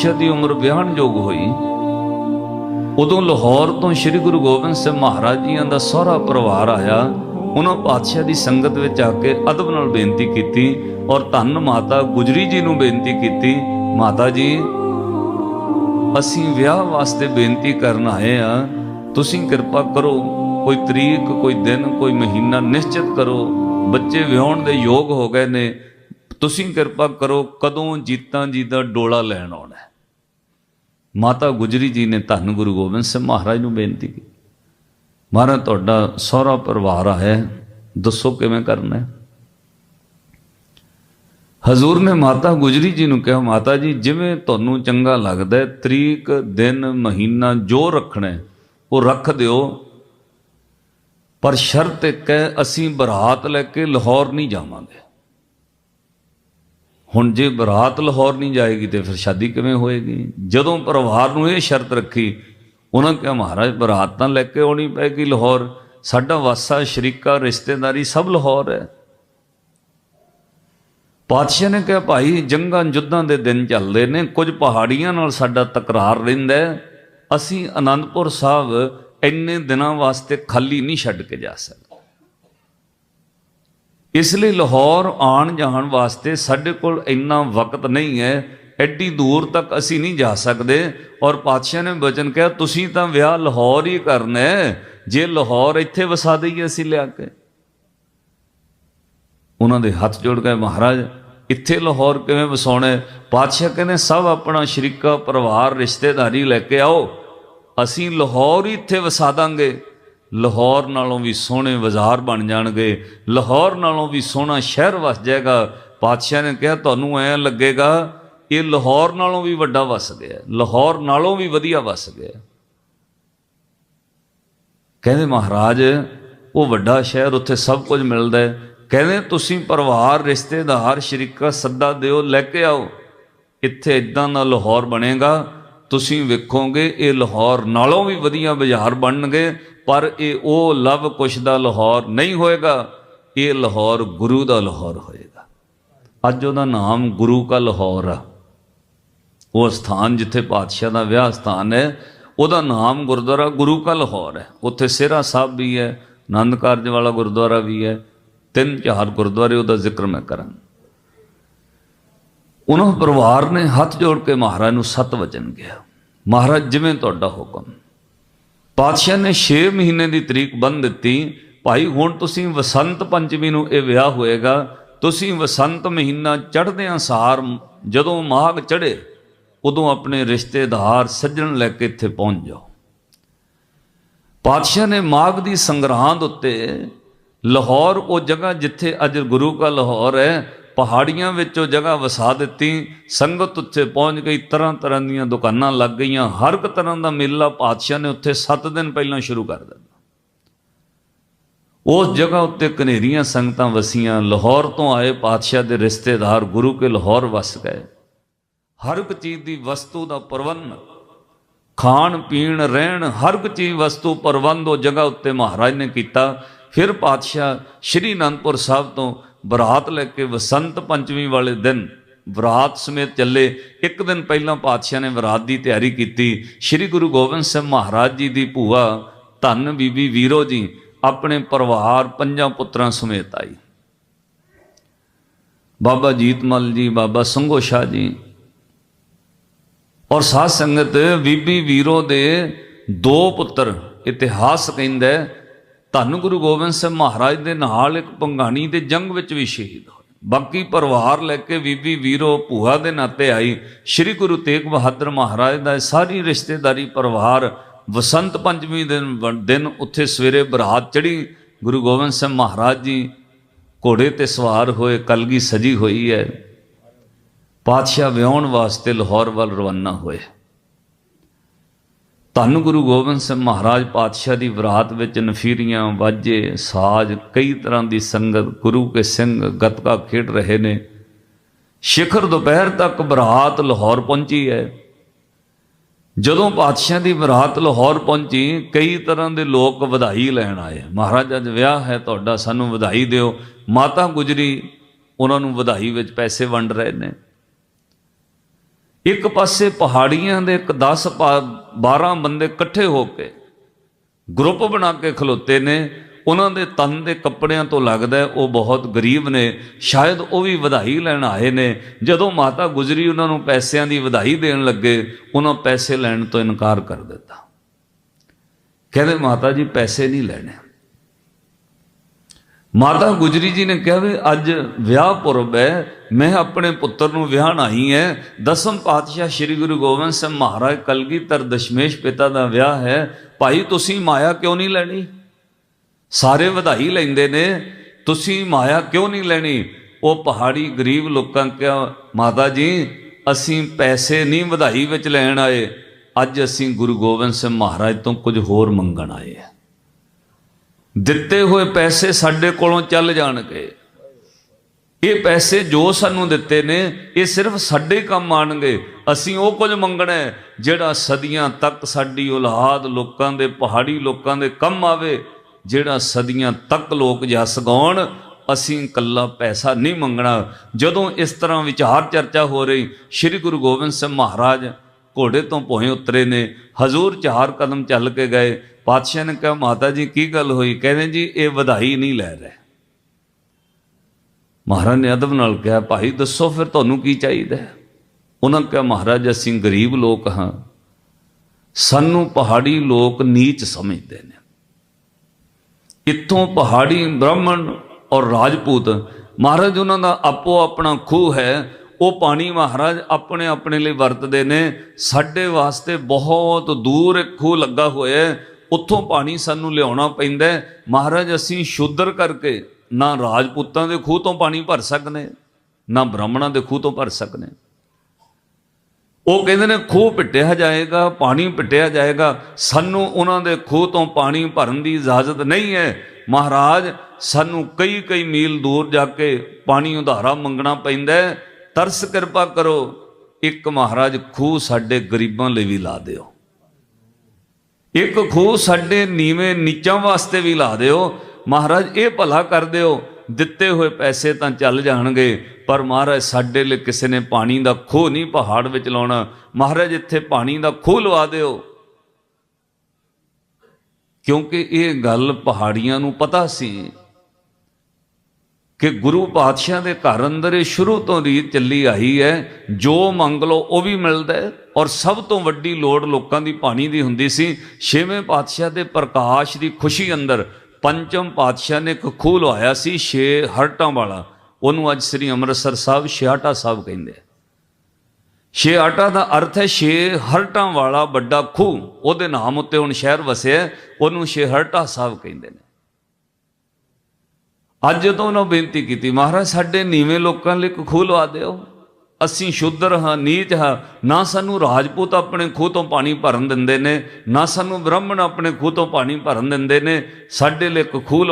ਪਾਤਸ਼ਾਹ ਦੀ ਉਮਰ ਵਿਆਹਣ ਯੋਗ ਹੋਈ, ਉਦੋਂ ਲਾਹੌਰ ਤੋਂ ਸ੍ਰੀ ਗੁਰੂ ਗੋਬਿੰਦ ਸਿੰਘ ਮਹਾਰਾਜ ਜੀਆਂ ਦਾ ਸਹੁਰਾ ਪਰਿਵਾਰ ਆਇਆ, ਉਹਨਾਂ ਪਾਤਸ਼ਾਹ ਦੀ ਸੰਗਤ ਵਿੱਚ ਆ ਕੇ ਅਦਬ ਨਾਲ ਬੇਨਤੀ ਕੀਤੀ ਔਰ ਧੰਨ ਮਾਤਾ ਗੁਜਰੀ ਜੀ ਨੂੰ ਬੇਨਤੀ ਕੀਤੀ, ਮਾਤਾ ਜੀ, ਅਸੀਂ ਵਿਆਹ ਵਾਸਤੇ ਬੇਨਤੀ ਕਰਨ ਆਏ ਆ, ਤੁਸੀਂ ਕਿਰਪਾ ਕਰੋ, ਕੋਈ ਤਰੀਕ, ਕੋਈ ਦਿਨ, ਕੋਈ ਮਹੀਨਾ ਨਿਸ਼ਚਿਤ ਕਰੋ, ਬੱਚੇ ਵਿਆਹਣ ਦੇ ਯੋਗ ਹੋ ਗਏ ਨੇ, ਤੁਸੀਂ ਕਿਰਪਾ ਕਰੋ, ਕਦੋਂ ਜੀਤਾਂ ਜੀ ਦਾ ਡੋਲਾ ਲੈਣ ਆਉਣਾ ਮਾਤਾ ਗੁਜਰੀ ਜੀ ਨੇ ਧੰਨ ਗੁਰੂ ਗੋਬਿੰਦ ਸਿੰਘ ਮਹਾਰਾਜ ਨੂੰ ਬੇਨਤੀ ਕੀਤੀ। ਮਹਾਰਾਜ ਤੁਹਾਡਾ ਸਹੁਰਾ ਪਰਿਵਾਰ ਆਇਆ ਦੱਸੋ ਕਿਵੇਂ ਕਰਨਾ ਹੈ? ਹਜ਼ੂਰ ਨੇ ਮਾਤਾ ਗੁਜਰੀ ਜੀ ਨੂੰ ਕਿਹਾ, ਮਾਤਾ ਜੀ, ਜਿਵੇਂ ਤੁਹਾਨੂੰ ਚੰਗਾ ਲੱਗਦਾ ਹੈ, ਤਰੀਕ, ਦਿਨ, ਮਹੀਨਾ, ਜੋ ਰੱਖਣਾ ਉਹ ਰੱਖ ਦਿਓ। ਪਰ ਸ਼ਰਤ ਇੱਕ ਹੈ, ਅਸੀਂ ਬਰਾਤ ਲੈ ਕੇ ਲਾਹੌਰ ਨਹੀਂ ਜਾਵਾਂਗੇ। ਹੁਣ ਜੇ ਬਰਾਤ ਲਾਹੌਰ ਨਹੀਂ ਜਾਏਗੀ ਤੇ ਫਿਰ ਸ਼ਾਦੀ ਕਿਵੇਂ ਹੋਏਗੀ? ਜਦੋਂ ਪਰਿਵਾਰ ਨੂੰ ਇਹ ਸ਼ਰਤ ਰੱਖੀ, ਉਹਨਾਂ ਕਿਹਾ, ਮਹਾਰਾਜ, ਬਰਾਤ ਤਾਂ ਲੈ ਕੇ ਆਉਣੀ ਪੈਗੀ ਲਾਹੌਰ। ਸਾਡਾ ਵਾਸਾ, ਸ਼ਰੀਕਾ, ਰਿਸ਼ਤੇਦਾਰੀ ਸਭ ਲਾਹੌਰ ਹੈ। ਪਾਤਸ਼ਾਹ ਨੇ ਕਿਹਾ, ਭਾਈ, ਜੰਗਾਂ ਜੁੱਦਾਂ ਦੇ ਦਿਨ ਚੱਲਦੇ ਨੇ। ਕੁਝ ਪਹਾੜੀਆਂ ਨਾਲ ਸਾਡਾ ਤਕਰਾਰ ਰਹਿੰਦਾ ਅਸੀਂ ਆਨੰਦਪੁਰ ਸਾਹਿਬ ਇੰਨੇ ਦਿਨਾਂ ਵਾਸਤੇ ਖਾਲੀ ਨਹੀਂ ਛੱਡ ਕੇ ਜਾ ਸਕਦੇ। ਇਸ ਲਈ ਲਾਹੌਰ ਆਉਣ ਜਾਣ ਵਾਸਤੇ ਸਾਡੇ ਕੋਲ ਇੰਨਾ ਵਕਤ ਨਹੀਂ ਹੈ, ਐਡੀ ਦੂਰ ਤੱਕ ਅਸੀਂ ਨਹੀਂ ਜਾ ਸਕਦੇ। ਔਰ ਪਾਤਸ਼ਾਹ ਨੇ ਬਚਨ ਕਿਹਾ, ਤੁਸੀਂ ਤਾਂ ਵਿਆਹ ਲਾਹੌਰ ਹੀ ਕਰਨਾ ਜੇ ਲਾਹੌਰ ਇੱਥੇ ਵਸਾ ਦਈਏ ਅਸੀਂ ਲਿਆ ਕੇ। ਉਹਨਾਂ ਦੇ ਹੱਥ ਜੋੜ ਕੇ ਮਹਾਰਾਜ, ਇੱਥੇ ਲਾਹੌਰ ਕਿਵੇਂ ਵਸਾਉਣਾ ਪਾਤਸ਼ਾਹ ਕਹਿੰਦੇ, ਸਭ ਆਪਣਾ ਸ਼ਰੀਕਾ, ਪਰਿਵਾਰ, ਰਿਸ਼ਤੇਦਾਰੀ ਲੈ ਕੇ ਆਓ, ਅਸੀਂ ਲਾਹੌਰ ਹੀ ਇੱਥੇ ਵਸਾ ਦਾਂਗੇ। ਲਾਹੌਰ ਨਾਲੋਂ ਵੀ ਸੋਹਣੇ ਬਾਜ਼ਾਰ ਬਣ ਜਾਣਗੇ, ਲਾਹੌਰ ਨਾਲੋਂ ਵੀ ਸੋਹਣਾ ਸ਼ਹਿਰ ਵਸ ਜਾਏਗਾ। ਪਾਤਸ਼ਾਹ ਨੇ ਕਿਹਾ, ਤੁਹਾਨੂੰ ਐ ਲੱਗੇਗਾ, ਇਹ ਲਾਹੌਰ ਨਾਲੋਂ ਵੀ ਵੱਡਾ ਵਸ ਗਿਆ, ਲਾਹੌਰ ਨਾਲੋਂ ਵੀ ਵਧੀਆ ਵਸ ਗਿਆ। ਕਹਿੰਦੇ, ਮਹਾਰਾਜ, ਉਹ ਵੱਡਾ ਸ਼ਹਿਰ ਉੱਥੇ ਸਭ ਕੁਝ ਮਿਲਦਾ ਹੈ। ਕਹਿੰਦੇ, ਤੁਸੀਂ ਪਰਿਵਾਰ, ਰਿਸ਼ਤੇਦਾਰ, ਸ਼ਰੀਕਾ, ਸੱਦਾ ਦਿਓ, ਲੈ ਕੇ ਆਓ। ਇੱਥੇ ਇਦਾਂ ਦਾ ਲਾਹੌਰ ਬਣੇਗਾ ਤੁਸੀਂ ਵੇਖੋਗੇ ਇਹ ਲਾਹੌਰ ਨਾਲੋਂ ਵੀ ਵਧੀਆ ਬਾਜ਼ਾਰ ਬਣਨਗੇ, ਪਰ ਇਹ ਉਹ ਲਵ ਕੁਸ਼ ਦਾ ਲਾਹੌਰ ਨਹੀਂ ਹੋਏਗਾ, ਇਹ ਲਾਹੌਰ ਗੁਰੂ ਦਾ ਲਾਹੌਰ ਹੋਏਗਾ। ਅੱਜ ਉਹਦਾ ਨਾਮ ਗੁਰੂ ਕਾ ਲਾਹੌਰ ਆ। ਉਹ ਸਥਾਨ ਜਿੱਥੇ ਪਾਤਸ਼ਾਹ ਦਾ ਵਿਆਹ ਸਥਾਨ ਹੈ, ਉਹਦਾ ਨਾਮ ਗੁਰਦੁਆਰਾ ਗੁਰੂ ਕਾ ਲਾਹੌਰ ਹੈ। ਉੱਥੇ ਸਿਹਰਾ ਸਾਹਿਬ ਵੀ ਹੈ, ਆਨੰਦ ਕਾਰਜ ਵਾਲਾ ਗੁਰਦੁਆਰਾ ਵੀ ਹੈ, ਤਿੰਨ ਚਾਰ ਗੁਰਦੁਆਰੇ ਉਹਦਾ ਜ਼ਿਕਰ ਮੈਂ ਕਰਾਂਗਾ। ਉਹਨਾਂ ਪਰਿਵਾਰ ਨੇ ਹੱਥ ਜੋੜ ਕੇ ਮਹਾਰਾਜ ਨੂੰ ਸਤ ਵਚਨ ਗਿਆ ਮਹਾਰਾਜ, ਜਿਵੇਂ ਤੁਹਾਡਾ ਹੁਕਮ। ਪਾਤਸ਼ਾਹ ਨੇ 6 ਮਹੀਨੇ ਦੀ ਤਰੀਕ ਬੰਨ ਦਿੱਤੀ। ਭਾਈ, ਹੁਣ ਤੁਸੀਂ ਵਸੰਤ ਪੰਚਮੀ ਨੂੰ ਇਹ ਵਿਆਹ ਹੋਏਗਾ। ਤੁਸੀਂ ਵਸੰਤ ਮਹੀਨਾ ਚੜ੍ਹਦਿਆਂ ਸਾਰ। ਜਦੋਂ ਮਾਘ ਚੜ੍ਹੇ, ਉਦੋਂ ਆਪਣੇ ਰਿਸ਼ਤੇਦਾਰ ਸੱਜਣ ਲੈ ਕੇ ਇੱਥੇ ਪਹੁੰਚ ਜਾਓ। ਪਾਤਸ਼ਾਹ ਨੇ ਮਾਘ ਦੀ ਸੰਗਰਾਂਦ ਉੱਤੇ ਲਾਹੌਰ, ਉਹ ਜਗ੍ਹਾ ਜਿੱਥੇ ਅੱਜ ਗੁਰੂ ਕਾ ਲਾਹੌਰ ਹੈ ਪਹਾੜੀਆਂ ਵਿੱਚ ਉਹ ਜਗ੍ਹਾ ਵਸਾ ਦਿੱਤੀ, ਸੰਗਤ ਉੱਥੇ ਪਹੁੰਚ ਗਈ, ਤਰ੍ਹਾਂ ਤਰ੍ਹਾਂ ਦੀਆਂ ਦੁਕਾਨਾਂ ਲੱਗ ਗਈਆਂ, ਹਰ ਇੱਕ ਤਰ੍ਹਾਂ ਦਾ ਮੇਲਾ ਪਾਤਸ਼ਾਹ ਨੇ ਉੱਥੇ 7 ਦਿਨ ਪਹਿਲਾਂ ਸ਼ੁਰੂ ਕਰ ਦਿੱਤਾ। ਉਸ ਜਗ੍ਹਾ ਉੱਤੇ ਕਨੇਰੀਆਂ ਸੰਗਤਾਂ ਵਸੀਆਂ, ਲਾਹੌਰ ਤੋਂ ਆਏ ਪਾਤਸ਼ਾਹ ਦੇ ਰਿਸ਼ਤੇਦਾਰ ਗੁਰੂ ਕੇ ਲਾਹੌਰ ਵਸ ਗਏ। ਹਰ ਇੱਕ ਚੀਜ਼ ਦੀ ਵਸਤੂ ਦਾ ਪ੍ਰਬੰਧ, ਖਾਣ, ਪੀਣ, ਰਹਿਣ, ਹਰ ਇੱਕ ਚੀਜ਼ ਵਸਤੂ ਪ੍ਰਬੰਧ ਉਹ ਜਗ੍ਹਾ ਉੱਤੇ ਮਹਾਰਾਜ ਨੇ ਕੀਤਾ। ਫਿਰ ਪਾਤਸ਼ਾਹ ਸ਼੍ਰੀ ਅਨੰਦਪੁਰ ਸਾਹਿਬ ਤੋਂ ਬਰਾਤ ਲੈ ਕੇ ਵਸੰਤ ਪੰਚਮੀ ਵਾਲੇ ਦਿਨ ਬਰਾਤ ਸਮੇਤ ਚੱਲੇ। ਇੱਕ ਦਿਨ ਪਹਿਲਾਂ ਪਾਤਸ਼ਾਹ ਨੇ ਬਰਾਤ ਦੀ ਤਿਆਰੀ ਕੀਤੀ। ਸ਼੍ਰੀ ਗੁਰੂ ਗੋਬਿੰਦ ਸਿੰਘ ਮਹਾਰਾਜ ਜੀ ਦੀ ਭੂਆ ਧੰਨ ਬੀਬੀ ਵੀਰੋ ਜੀ ਆਪਣੇ ਪਰਿਵਾਰ ਪੰਜਾਂ ਪੁੱਤਰਾਂ ਸਮੇਤ ਆਈ। ਬਾਬਾ ਜੀਤਮਲ ਜੀ, ਬਾਬਾ ਸੰਘੋ ਸ਼ਾਹ ਜੀ ਔਰ ਸਾਧ ਸੰਗਤ ਬੀਬੀ ਵੀਰੋ ਦੇ ਦੋ ਪੁੱਤਰ ਇਤਿਹਾਸ ਕਹਿੰਦਾ ਧੰਨ ਗੁਰੂ ਗੋਬਿੰਦ ਸਿੰਘ ਮਹਾਰਾਜ ਦੇ ਨਾਲ ਇੱਕ ਪੰਗਾਣੀ ਦੇ ਜੰਗ ਵਿੱਚ ਵੀ ਸ਼ਹੀਦ ਹੋਏ। ਬਾਕੀ ਪਰਿਵਾਰ ਲੈ ਕੇ ਬੀਬੀ ਵੀਰੋ ਭੂਆ ਦੇ ਨਾਤੇ ਆਈ ਸ੍ਰੀ ਗੁਰੂ ਤੇਗ ਬਹਾਦਰ ਮਹਾਰਾਜ ਦਾ ਸਾਰੀ ਰਿਸ਼ਤੇਦਾਰੀ ਪਰਿਵਾਰ ਵਸੰਤ ਪੰਚਮੀ ਦਿਨ ਦਿਨ ਉੱਥੇ ਸਵੇਰੇ ਬਰਾਤ ਚੜੀ ਗੁਰੂ ਗੋਬਿੰਦ ਸਿੰਘ ਮਹਾਰਾਜ ਜੀ ਘੋੜੇ ਤੇ ਸਵਾਰ ਹੋਏ, ਕਲਗੀ ਸਜੀ ਹੋਈ ਹੈ। ਪਾਤਸ਼ਾਹ ਵਿਆਹਣ ਵਾਸਤੇ ਲਾਹੌਰ ਵੱਲ ਰਵਾਨਾ ਹੋਏ। ਧੰਨ ਗੁਰੂ ਗੋਬਿੰਦ ਸਿੰਘ ਮਹਾਰਾਜ ਪਾਤਸ਼ਾਹ ਦੀ ਬਰਾਤ ਵਿੱਚ ਨਫੀਰੀਆਂ ਵਾਜੇ ਸਾਜ਼, ਕਈ ਤਰ੍ਹਾਂ ਦੀ ਸੰਗਤ, ਗੁਰੂ ਕੇ ਸਿੰਘ ਗਤਕਾ ਖੇਡ ਰਹੇ ਨੇ। ਸਿਖਰ ਦੁਪਹਿਰ ਤੱਕ ਬਰਾਤ ਲਾਹੌਰ ਪਹੁੰਚੀ ਹੈ। ਜਦੋਂ ਪਾਤਸ਼ਾਹ ਦੀ ਬਰਾਤ ਲਾਹੌਰ ਪਹੁੰਚੀ, ਕਈ ਤਰ੍ਹਾਂ ਦੇ ਲੋਕ ਵਧਾਈ ਲੈਣ ਆਏ। ਮਹਾਰਾਜ, ਅੱਜ ਵਿਆਹ ਹੈ, ਤੁਹਾਡਾ ਸਾਨੂੰ ਵਧਾਈ ਦਿਓ। ਮਾਤਾ ਗੁਜਰੀ, ਉਹਨਾਂ ਨੂੰ ਵਧਾਈ ਵਿੱਚ ਪੈਸੇ ਵੰਡ ਰਹੇ ਨੇ। ਇੱਕ ਪਾਸੇ ਪਹਾੜੀਆਂ ਦੇ ਇੱਕ 10 12 ਬੰਦੇ ਇਕੱਠੇ ਹੋ ਕੇ ਗਰੁੱਪ ਬਣਾ ਕੇ ਖਲੋਤੇ ਨੇ, ਉਹਨਾਂ ਦੇ ਤਨ ਦੇ ਕੱਪੜਿਆਂ ਤੋਂ ਲੱਗਦਾ ਉਹ ਬਹੁਤ ਗਰੀਬ ਨੇ, ਸ਼ਾਇਦ ਉਹ ਵੀ ਵਧਾਈ ਲੈਣ ਆਏ ਨੇ। ਜਦੋਂ ਮਾਤਾ ਗੁਜਰੀ ਉਹਨਾਂ ਨੂੰ ਪੈਸਿਆਂ ਦੀ ਵਧਾਈ ਦੇਣ ਲੱਗੇ, ਉਹਨਾਂ ਪੈਸੇ ਲੈਣ ਤੋਂ ਇਨਕਾਰ ਕਰ ਦਿੱਤਾ। ਕਹਿੰਦੇ ਮਾਤਾ ਜੀ, ਪੈਸੇ ਨਹੀਂ ਲੈਣੇ। ਮਾਤਾ ਗੁਜਰੀ ਜੀ ਨੇ ਕਿਹਾ ਵੀ ਅੱਜ ਵਿਆਹ ਪੁਰਬ ਹੈ, ਮੈਂ ਆਪਣੇ ਪੁੱਤਰ ਨੂੰ ਵਿਆਹਣ ਆਈ ਹੈ। ਦਸਮ ਪਾਤਸ਼ਾਹ ਸ੍ਰੀ ਗੁਰੂ ਗੋਬਿੰਦ ਸਿੰਘ ਮਹਾਰਾਜ ਕਲਗੀਧਰ ਦਸ਼ਮੇਸ਼ ਪਿਤਾ ਦਾ ਵਿਆਹ ਹੈ। ਭਾਈ, ਤੁਸੀਂ ਮਾਇਆ ਕਿਉਂ ਨਹੀਂ ਲੈਣੀ? ਸਾਰੇ ਵਧਾਈ ਲੈਂਦੇ ਨੇ। ਤੁਸੀਂ ਮਾਇਆ ਕਿਉਂ ਨਹੀਂ ਲੈਣੀ? ਉਹ ਪਹਾੜੀ ਗਰੀਬ ਲੋਕਾਂ ਕਿਹਾ, ਮਾਤਾ ਜੀ, ਅਸੀਂ ਪੈਸੇ ਨਹੀਂ ਵਧਾਈ ਵਿੱਚ ਲੈਣ ਆਏ। ਅੱਜ ਅਸੀਂ ਗੁਰੂ ਗੋਬਿੰਦ ਸਿੰਘ ਮਹਾਰਾਜ ਤੋਂ ਕੁਝ ਹੋਰ ਮੰਗਣ ਆਏ ਹਾਂ। ਦਿੱਤੇ ਹੋਏ ਪੈਸੇ ਸਾਡੇ ਕੋਲੋਂ ਚੱਲ ਜਾਣਗੇ। ਇਹ ਪੈਸੇ ਜੋ ਸਾਨੂੰ ਦਿੱਤੇ ਨੇ, ਇਹ ਸਿਰਫ ਸਾਡੇ ਕੰਮ ਆਣਗੇ। ਅਸੀਂ ਉਹ ਕੁਝ ਮੰਗਣਾ ਜਿਹੜਾ ਸਦੀਆਂ ਤੱਕ ਸਾਡੀ ਔਲਾਦ ਲੋਕਾਂ ਦੇ, ਪਹਾੜੀ ਲੋਕਾਂ ਦੇ ਕੰਮ ਆਵੇ, ਜਿਹੜਾ ਸਦੀਆਂ ਤੱਕ ਲੋਕ ਜਸ ਗਾਉਣ। ਅਸੀਂ ਇਕੱਲਾ ਪੈਸਾ ਨਹੀਂ ਮੰਗਣਾ। ਜਦੋਂ ਇਸ ਤਰ੍ਹਾਂ ਵਿਚਾਰ ਚਰਚਾ ਹੋ ਰਹੀ, ਸ੍ਰੀ ਗੁਰੂ ਗੋਬਿੰਦ ਸਿੰਘ ਮਹਾਰਾਜ ਘੋੜੇ ਤੋਂ ਭੋਏ ਉਤਰੇ ਨੇ। ਹਜ਼ੂਰ ਚਾਰ ਕਦਮ ਚੱਲ ਕੇ ਗਏ। ਪਾਤਸ਼ਾਹ ਨੇ ਕਿਹਾ, ਮਾਤਾ ਜੀ, ਕੀ ਗੱਲ ਹੋਈ? ਕਹਿੰਦੇ ਜੀ, ਇਹ ਵਧਾਈ ਨਹੀਂ ਲੈ ਰਹੇ। ਮਹਾਰਾਜ ਨੇ ਅਦਬ ਨਾਲ ਕਿਹਾ, ਭਾਈ, ਦੱਸੋ ਫਿਰ ਤੁਹਾਨੂੰ ਕੀ ਚਾਹੀਦਾ ਉਹਨਾਂ ਕਿਹਾ, ਮਹਾਰਾਜ, ਅਸੀਂ ਗਰੀਬ ਲੋਕ ਹਾਂ। ਸਾਨੂੰ ਪਹਾੜੀ ਲੋਕ ਨੀਚ ਸਮਝਦੇ ਨੇ। ਇੱਥੋਂ ਪਹਾੜੀ ਬ੍ਰਾਹਮਣ ਔਰ ਰਾਜਪੂਤ, ਮਹਾਰਾਜ, ਉਹਨਾਂ ਦਾ ਆਪੋ ਆਪਣਾ ਖੂਹ ਹੈ। ਉਹ ਪਾਣੀ ਮਹਾਰਾਜ ਆਪਣੇ ਆਪਣੇ ਲਈ ਵਰਤਦੇ ਨੇ। ਸਾਡੇ ਵਾਸਤੇ ਬਹੁਤ ਦੂਰ ਇੱਕ ਖੂਹ ਲੱਗਾ ਹੋਇਆ ਉੱਥੋਂ ਪਾਣੀ ਸਾਨੂੰ ਲਿਆਉਣਾ ਪੈਂਦਾ ਮਹਾਰਾਜ, ਅਸੀਂ ਸ਼ੁੱਧਰ ਕਰਕੇ ਨਾ ਰਾਜਪੂਤਾਂ ਦੇ ਖੂਹ ਤੋਂ ਪਾਣੀ ਭਰ ਸਕਨੇ, ਨਾ ਬ੍ਰਾਹਮਣਾਂ ਦੇ ਖੂਹ ਤੋਂ ਭਰ ਸਕਨੇ। ਉਹ ਕਹਿੰਦੇ ਨੇ, ਖੂਹ ਪਿੱਟਿਆ ਜਾਏਗਾ, ਪਾਣੀ ਪਿੱਟਿਆ ਜਾਏਗਾ। ਸਾਨੂੰ ਉਹਨਾਂ ਦੇ ਖੂਹ ਤੋਂ ਪਾਣੀ ਭਰਨ ਦੀ ਇਜਾਜ਼ਤ ਨਹੀਂ ਹੈ। ਮਹਾਰਾਜ, ਸਾਨੂੰ ਕਈ ਕਈ ਮੀਲ ਦੂਰ ਜਾ ਕੇ ਪਾਣੀ ਉਧਾਰਾ ਮੰਗਣਾ ਪੈਂਦਾ ਤਰਸ ਕਿਰਪਾ ਕਰੋ, ਇੱਕ ਮਹਾਰਾਜ ਖੂਹ ਸਾਡੇ ਗਰੀਬਾਂ ਲਈ ਵੀ ਲਾ ਦਿਓ। ਇੱਕ ਖੂਹ ਸਾਡੇ ਨੀਵੇਂ ਨੀਚਾਂ ਵਾਸਤੇ ਵੀ ਲਾ ਦਿਓ। ਮਹਾਰਾਜ, ਇਹ ਭਲਾ ਕਰ ਦਿਓ, ਦਿੱਤੇ ਹੋਏ ਪੈਸੇ ਤਾਂ ਚੱਲ ਜਾਣਗੇ, ਪਰ ਮਹਾਰਾਜ, ਸਾਡੇ ਲਈ ਕਿਸੇ ਨੇ ਪਾਣੀ ਦਾ ਖੂਹ ਨਹੀਂ ਪਹਾੜ ਵਿੱਚ ਲਾਉਣਾ। ਮਹਾਰਾਜ, ਇੱਥੇ ਪਾਣੀ ਦਾ ਖੂਹ ਲਵਾ ਦਿਓ। ਕਿਉਂਕਿ ਇਹ ਗੱਲ ਪਹਾੜੀਆਂ ਨੂੰ ਪਤਾ ਸੀ। ਕਿ ਗੁਰੂ ਪਾਤਸ਼ਾਹ ਦੇ ਘਰ ਅੰਦਰ ਇਹ ਸ਼ੁਰੂ ਤੋਂ ਰੀਤ ਚੱਲੀ ਆਈ ਹੈ, ਜੋ ਮੰਗ ਲਓ ਉਹ ਵੀ ਮਿਲਦਾ ਹੈ ਔਰ ਸਭ ਤੋਂ ਵੱਡੀ ਲੋੜ ਲੋਕਾਂ ਦੀ ਪਾਣੀ ਦੀ ਹੁੰਦੀ ਸੀ। ਛੇਵੇਂ ਪਾਤਸ਼ਾਹ ਦੇ ਪ੍ਰਕਾਸ਼ ਦੀ ਖੁਸ਼ੀ ਅੰਦਰ ਪੰਚਮ ਪਾਤਸ਼ਾਹ ਨੇ ਇੱਕ ਖੂਹ ਲਵਾਇਆ ਸੀ ਛੇ ਹਰਟਾਂ ਵਾਲਾ। ਉਹਨੂੰ ਅੱਜ ਸ੍ਰੀ ਅੰਮ੍ਰਿਤਸਰ ਸਾਹਿਬ ਛਿਆਟਾ ਸਾਹਿਬ ਕਹਿੰਦੇ ਆ। ਛੇ ਆਟਾ ਦਾ ਅਰਥ ਹੈ ਛੇ ਹਰਟਾਂ ਵਾਲਾ ਵੱਡਾ ਖੂਹ। ਉਹਦੇ ਨਾਮ ਉੱਤੇ ਹੁਣ ਸ਼ਹਿਰ ਵਸਿਆ ਉਹਨੂੰ ਛੇ ਹਰਟਾ ਸਾਹਿਬ ਕਹਿੰਦੇ ਨੇ। ਅੱਜ ਜਦੋਂ ਉਹਨਾਂ ਬੇਨਤੀ ਕੀਤੀ, ਮਹਾਰਾਜ, ਸਾਡੇ ਨੀਵੇਂ ਲੋਕਾਂ ਲਈ ਇੱਕ ਦਿਓ। ਅਸੀਂ ਸ਼ੁੱਧਰ ਹਾਂ ਨੀਚ ਹਾਂ। ਨਾ ਸਾਨੂੰ ਰਾਜਪੂਤ ਆਪਣੇ ਖੂਹ ਤੋਂ ਪਾਣੀ ਭਰਨ ਦਿੰਦੇ ਨੇ, ਨਾ ਸਾਨੂੰ ਬ੍ਰਾਹਮਣ ਆਪਣੇ ਖੂਹ ਤੋਂ ਪਾਣੀ ਭਰਨ ਦਿੰਦੇ ਨੇ। ਸਾਡੇ ਲਈ ਇੱਕ ਖੂਹ